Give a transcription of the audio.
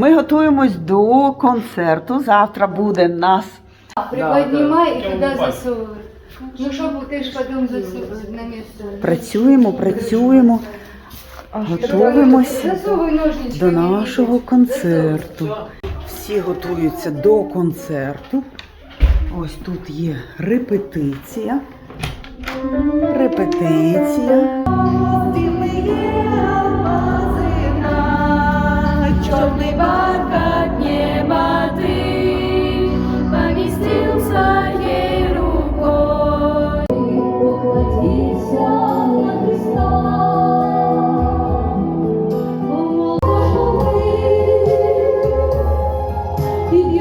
Ми готуємось до концерту. Завтра буде нас. Приподнимай и туда засовывай. Ну, чтобы ты ж потом засовывать на место. Працюємо, працюємо, готуємося Засовывай ножничками. до нашого концерту. Всі готуються до концерту. Ось тут є репетиція. Репетиція. vivió